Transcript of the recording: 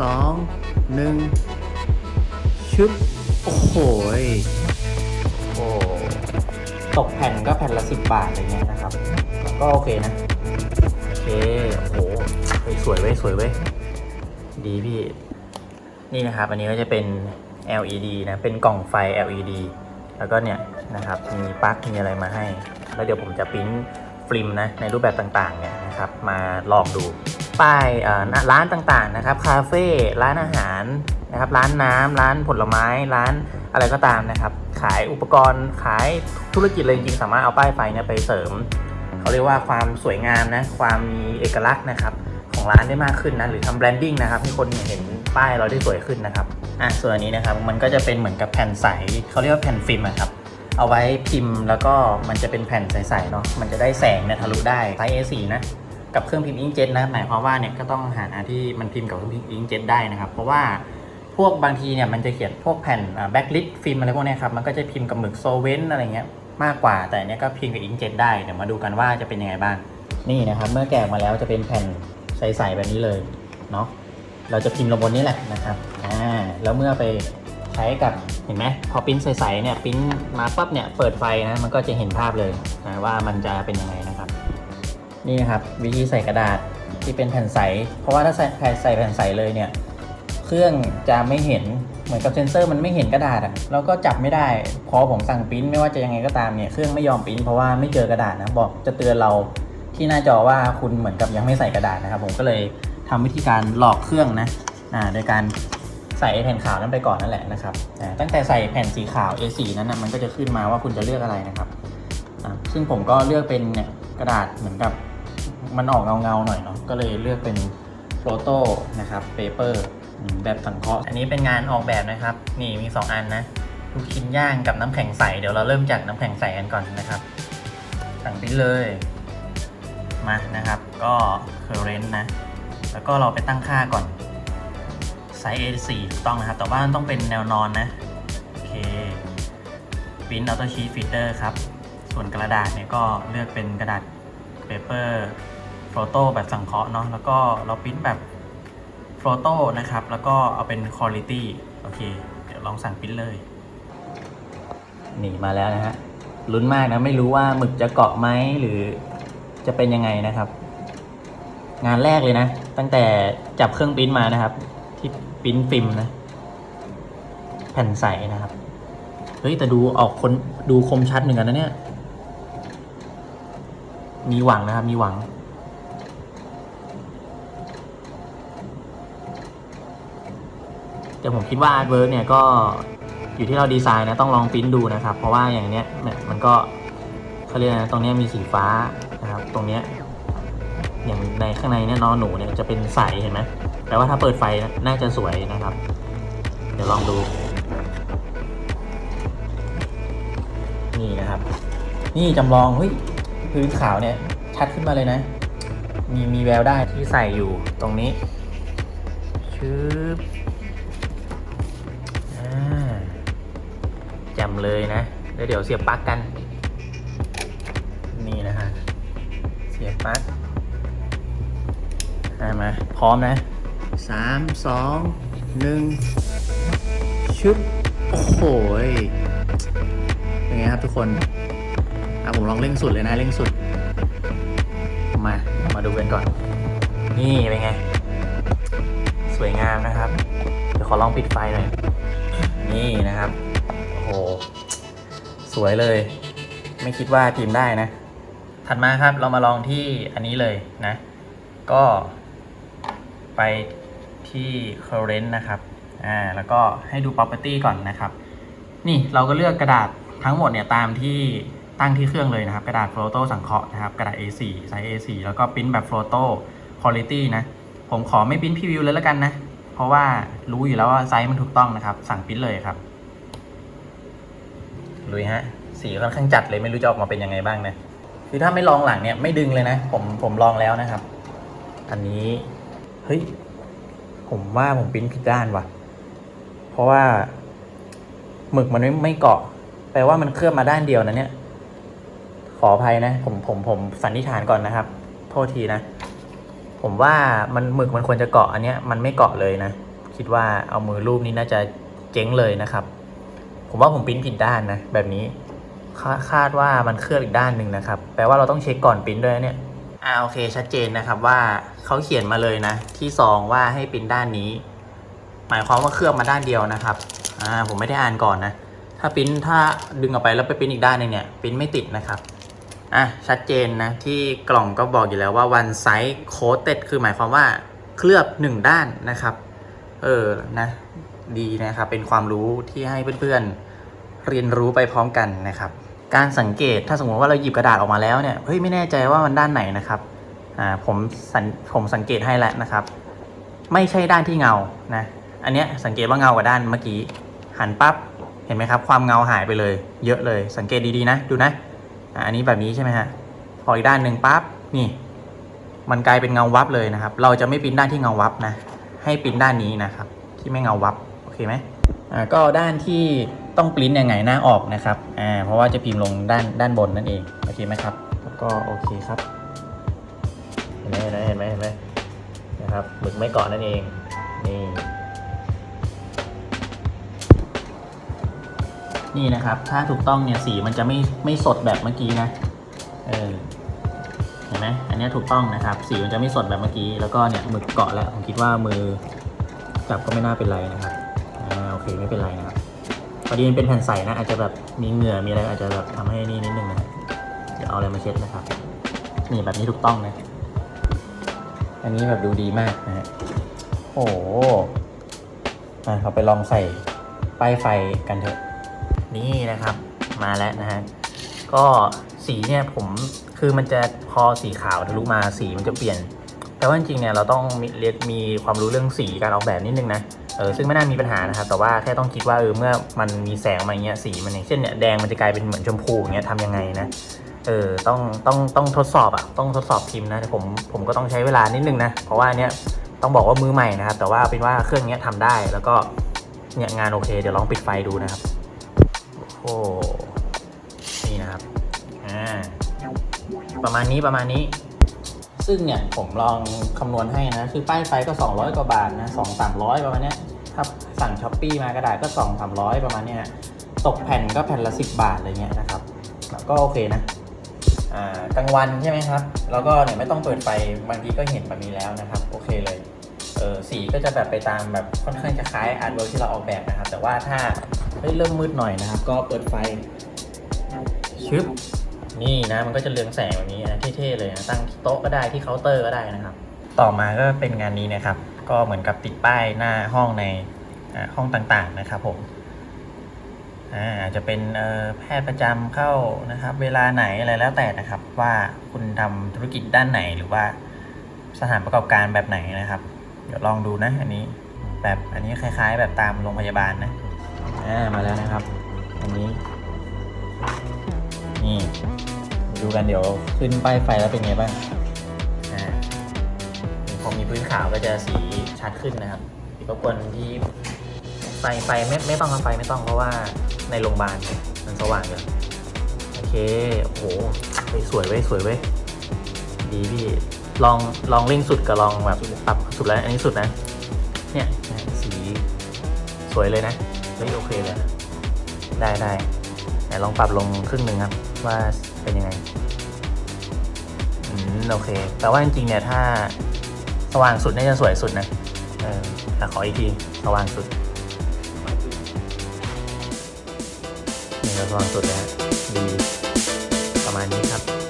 สองหนึ่งชึบโอ้โหยโอ้ตกแผ่นก็แผ่นละสิบบาทอะไรเงี้ยนะครับ ก็โอเคนะ โอเค โอ้โหเฮ้ยสวยเว้ยสวยเว้ยดีพี่ นี่นะครับ อันนี้ก็จะเป็น LED นะ เป็นกล่องไฟ LED แล้วก็เนี่ยนะครับ มีปลั๊กมีอะไรมาให้ แล้วเดี๋ยวผมจะปริ้นฟิล์มนะ ในรูปแบบต่างๆเนี่ยนะครับ มาลองดู ป้ายร้านต่างๆนะครับคาเฟ่ร้านอาหารนะครับร้านน้ำร้านผลไม้ ร้านอะไรก็ตามนะครับ ขายอุปกรณ์ขายธุรกิจเลยจริงสามารถเอาป้ายไฟเนี่ยไปเสริมเขาเรียกว่าความสวยงามนะความมีเอกลักษณ์นะครับของร้านได้มากขึ้นนะหรือทำแบรนดิ้งนะครับให้คนเห็นป้ายเราได้สวยขึ้นนะครับอะส่วนอันนี้นะครับมันก็จะเป็นเหมือนกับแผ่นใสเขาเรียกว่าแผ่นฟิล์มอะครับเอาไว้พิมพ์แล้วก็มันจะเป็นแผ่นใสๆเนาะมันจะได้แสงเนี่ยทะลุได้ไซส์ A4 นะ กับเครื่องพิมพ์อิงเจ็ตนะหมายความว่าเนี่ยก็ต้องหาที่มันพิมพ์กับเครื่องพิมพ์อิงเจ็ตได้นะครับ เพราะว่าพวกบางทีเนี่ยมันจะเขียนพวกแผ่นแบ็กลิสฟิล์มอะไรพวกนี้ครับมันก็จะพิมพ์กับหมึกโซเวนอะไรเงี้ยมากกว่า แต่เนี้ยก็พิมพ์กับอิงเจ็ตได้เดี๋ยวมาดูกันว่าจะเป็นยังไงบ้างนี่นะครับ เมื่อแกะมาแล้วจะเป็นแผ่นใสๆแบบนี้เลยเนาะเราจะพิมพ์ลงบนนี้แหละนะครับอ่าแล้วเมื่อไปใช้กับเห็นไหมพอปริ้นใสๆเนี่ยปริ้นมาปั๊บเนี่ยเปิดไฟนะมันก็จะเห็นภาพเลยนะว่ามันจะเป็นยังไงนะ นี่ครับวิธีใส่กระดาษที่เป็นแผ่นใส เพราะว่าถ้าใส่ใส่แผ่นใสเลยเนี่ย เครื่องจะไม่เห็นเหมือนกับเซนเซอร์มันไม่เห็นกระดาษอะแล้วก็จับไม่ได้ พอผมสั่งปริ้นไม่ว่าจะยังไงก็ตามเนี่ยเครื่องไม่ยอมปริ้นเพราะว่าไม่เจอกระดาษนะบอกจะเตือนเราที่หน้าจอว่าคุณเหมือนกับยังไม่ใส่กระดาษนะครับ ผมก็เลยทำวิธีการหลอกเครื่องนะอ่าโดยการใส่แผ่นขาวนั้นไปก่อนนั่นแหละนะครับตั้งแต่ใส่แผ่นสีขาว A4 นั้นนะมันก็จะขึ้นมาว่าคุณจะเลือกอะไรนะครับ ซึ่งผมก็เลือกเป็นเนี่ยกระดาษเหมือนกับ มันออกเงาๆหน่อยเนาะก็เลยเลือกเป็นโฟโต้นะครับเปเปอร์แบบสังเคราะห์อันนี้เป็นงานออกแบบนะครับ นี่มี 2 อันนะลูกชิ้นย่างกับน้ำแข็งใส เดี๋ยวเราเริ่มจากน้ำแข็งใสกันก่อนนะครับ สั่งปิ้นเลยมานะครับ ก็เคอร์เรนต์นะ แล้วก็เราไปตั้งค่าก่อนไซส์ A4 ถูกต้องนะครับ แต่ว่าต้องเป็นแนวนอนนะ โอเคพิมพ์อัลต o ชีฟีเตอร์ครับ ส่วนกระดาษเนี่ยก็เลือกเป็นกระดาษเปเปอร์ โฟโต้แบบสังเคราะห์เนาะแล้วก็เราพิมพ์แบบโฟโต้นะครับ แล้วก็เอาเป็นคุณ i t y โอเค เดี๋ยวลองสั่งพิมพ์เลย นี่มาแล้วนะฮะลุ้นมากนะ ไม่รู้ว่าหมึกจะเกาะไหมหรือจะเป็นยังไงนะครับ งานแรกเลยนะ ตั้งแต่จับเครื่องปริ้นมานะครับ ที่ปริ้นฟิล์มนะ แผ่นใสนะครับ เฮ้ยแต่ดูออกคนดูคมชัดเหมือนกันนะเนี่ยมีหวังนะครับ มีหวัง แต่ผมคิดว่าอาร์ตเวิร์กเนี่ยก็อยู่ที่เราดีไซน์นะต้องลองปริ้นดูนะครับ เพราะว่าอย่างเนี้ยเนี่ยมันก็เขาเรียกนะตรงเนี้ยมีสีฟ้านะครับ ตรงเนี้ยอย่างในข้างในเนี่ยนอนหนูเนี่ยจะเป็นใสเห็นไหมแปลว่าถ้าเปิดไฟน่าจะสวยนะครับ เดี๋ยวลองดู นี่นะครับ นี่จำลองเฮ้ยพื้นขาวเนี่ยชัดขึ้นมาเลยนะ มีมีแววได้ที่ใส่อยู่ตรงนี้ชึบอ่าแจำเลยนะแล้วเดี๋ยวเสียบปลั๊กกัน นี่นะฮะ เสียบปลั๊กอะมา พร้อมนะสามสองหนึ่งชึบโอ้โหยเป็นไงครับทุกคนอะผมลองเร่งสุดเลยนะเร่งสุด มา มาดูกันก่อน นี่เป็นไง สวยงามนะครับ เดี๋ยวขอลองปิดไฟหน่อย นี่นะครับโอ้โห สวยเลย ไม่คิดว่าพิมพ์ได้นะ ถัดมาครับเรามาลองที่อันนี้เลยนะ ก็ไปที่ current นะครับ อ่า แล้วก็ให้ดู property ก่อนนะครับ นี่เราก็เลือกกระดาษทั้งหมดเนี่ยตามที่ตั้งที่เครื่องเลยนะครับ กระดาษ photo สังเคราะห์นะครับกระดาษ A4 ไซส์ A4 แล้วก็ปริ้นแบบ photo quality นะ ผมขอไม่ปริ้น preview เลยแล้วกันนะ เพราะว่ารู้อยู่แล้วว่าไซส์มันถูกต้องนะครับ สั่งปริ้นเลยครับ ลุยฮะ สีค่อนข้างจัดเลยไม่รู้จะออกมาเป็นยังไงบ้างนะ คือถ้าไม่ลองหลังเนี่ยไม่ดึงเลยนะ ผมผมลองแล้วนะครับ อันนี้เฮ้ยผมว่าผมปริ้นผิดด้านว่ะ เพราะว่าหมึกมันไม่ไม่เกาะ แปลว่ามันเคลือบมาด้านเดียวนะเนี่ย ขออภัยนะ ผมผมผมสันนิษฐานก่อนนะครับ โทษทีนะ ผมว่ามันหมึกมันควรจะเกาะอันเนี้ยมันไม่เกาะเลยนะ คิดว่าเอามือรูปนี้น่าจะเจ๊งเลยนะครับ ผมว่าผมปริ้นผิดด้านนะ แบบนี้คาคาดว่ามันเคลือบอีกด้านหนึ่งนะครับ แปลว่าเราต้องเช็คก่อนปริ้นด้วยเนี่ยอ่าโอเค ชัดเจนนะครับว่าเขาเขียนมาเลยนะ ที่ซองว่าให้ปริ้นด้านนี้ หมายความว่าเคลือบมาด้านเดียวนะครับอ่าผมไม่ได้อ่านก่อนนะ ถ้าปริ้นถ้าดึงออกไปแล้วไปปริ้นอีกด้านนึงเนี่ยปริ้นไม่ติดนะครับอะชัดเจนนะ ที่กล่องก็บอกอยู่แล้วว่า one size coated คือหมายความว่าเคลือบหนึ่งด้านนะครับ เออนะ ดีนะครับ เป็นความรู้ที่ให้เพื่อนๆเรียนรู้ไปพร้อมกันนะครับ การสังเกตถ้าสมมติว่าเราหยิบกระดาษออกมาแล้วเนี่ยเฮ้ยไม่แน่ใจว่ามันด้านไหนนะครับอ่าผมสังผมสังเกตให้แล้วนะครับ ไม่ใช่ด้านที่เงานะอันเนี้ยสังเกตว่าเงากว่าด้านเมื่อกี้หันปั๊บเห็นไหมครับ ความเงาหายไปเลย เยอะเลย สังเกตดีๆนะดูนะอะอันนี้แบบนี้ใช่ไหมฮะพออีกด้านหนึ่งปั๊บนี่ มันกลายเป็นเงาวับเลยนะครับ เราจะไม่ปิ้นด้านที่เงาวับนะ ให้ปิ้นด้านนี้นะครับ ที่ไม่เงาวับ คไหมอ่าก็ด้านที่ต้องปริ้นยังไงหน้าออกนะครับอ่าเพราะว่าจะพิมพ์ลงด้านด้านบนนั่นเองโอเคไหมครับแล้วก็โอเคครับเห็นไหมเห็นไหมเห็นไหมนะครับหมึกไม่เกาะนั่นเองนี่นี่นะครับ ถ้าถูกต้องเนี่ยสีมันจะไม่ไม่สดแบบเมื่อกี้นะ เออ เห็นไหมอันเนี้ยถูกต้องนะครับ สีมันจะไม่สดแบบเมื่อกี้ แล้วก็เนี่ยหมึกเกาะแล้ว ผมคิดว่ามือจับก็ไม่น่าเป็นไรนะครับอ่าโอ เคไม่เป็นไรนะครับพอดีมันเป็นแผ่นใสนะอาจจะแบบมีเหงื่อมีอะไรอาจจะแบบทำให้นี่นิดนึงนะเดี๋ยวเอาอะไรมาเช็ดนะครับนี่แบบนี้ถูกต้องนะอันนี้แบบดูดีมากนะฮะโอ้โหอะเราไปลองใส่ป้ายไฟกันเถอะ นี่นะครับมาแล้วนะฮะก็สีเนี่ยผมคือมันจะพอสีขาวทะลุมาสีมันจะเปลี่ยน แต่ว่าจริงๆเนี่ยเราต้องมีเรียนมีความรู้เรื่องสีการออกแบบนิดนึงนะ เออซึ่งไม่น่ามีปัญหานะครับ แต่ว่าแค่ต้องคิดว่าเออเมื่อมันมีแสงมาอย่างเงี้ยสีมันอย่างเช่นเนี่ยแดงมันจะกลายเป็นเหมือนชมพูอย่างเงี้ยทำยังไงนะเออต้องต้องต้องทดสอบอะต้องทดสอบพิมพ์นะแต่ผมผมก็ต้องใช้เวลานิดนึงนะเพราะว่าเนี้ยต้องบอกว่ามือใหม่นะครับ แต่ว่าเป็นว่าเครื่องเนี้ยทำได้แล้วก็เนี่ยงานโอเค เดี๋ยวลองปิดไฟดูนะครับโอ้นี่นะครับอ่าประมาณนี้ประมาณนี้ ซึ่งเนี่ยผมลองคำนวณให้นะ คือป้ายไฟก็ 200 กว่าบาทนะ2 300ประมาณเนี้ยถ้าสั่งช้อปปี้มากระดาษก็2 300ประมาณเนี้ยตกแผ่นก็แผ่นละ 10 บาทอะไรเงี้ยนะครับก็โอเคนะอ่ากลางวันใช่ไหมครับ แล้วก็เนี่ยไม่ต้องเปิดไฟบางทีก็เห็นแบบนี้แล้วนะครับ โอเคเลยเออสีก็จะแบบไปตามแบบค่อนข้างจะคล้ายอาร์ตเวิร์ที่เราออกแบบนะครับ แต่ว่าถ้าเฮ้ยเริ่มมืดหน่อยนะครับ ก็เปิดไฟชึบ นี่นะมันก็จะเรืองแสงแบบนี้นะเท่ๆเลยนะตั้งที่โต๊ะก็ได้ที่เคาน์เตอร์ก็ได้นะครับ ต่อมาก็เป็นงานนี้นะครับ ก็เหมือนกับติดป้ายหน้าห้องในห้องต่างๆนะครับผมอาจจะเป็นแพทย์ประจำเข้านะครับ เวลาไหนอะไรแล้วแต่นะครับ ว่าคุณทำธุรกิจด้านไหนหรือว่าสถานประกอบการแบบไหนนะครับ เดี๋ยวลองดูนะ อันนี้แบบอันนี้คล้าย ๆ แบบตามโรงพยาบาลนะอ่ามาแล้วนะครับ อันนี้นี่ ดูกันเดี๋ยวขึ้นป้ายไฟแล้วเป็นไงบ้างอ่าพอมีพื้นขาวก็จะสีชัดขึ้นนะครับรบกวนที่ไฟไฟไม่ไม่ต้องไฟไม่ต้องเพราะว่าในโรงพยาบาลมันสว่างอยู่โอเคโอ้โหสวยเว้ยสวยเว้ยดีพี่ลองลองเร่งสุดกับลองแบบปรับสุดแล้วอันนี้สุดนะ เนี่ยสีสวยเลยนะเฮ้ยโอเคเลยได้ได้ แต่ลองปรับลงครึ่งหนึ่งครับ ว่าเป็นยังไง อืม โอเค แต่ว่าจริงๆเนี่ยถ้าสว่างสุดน่าจะสวยสุดนะเออแต่ขออีกทีสว่างสุดนี่สว่างสุดแล้วดีประมาณนี้ครับ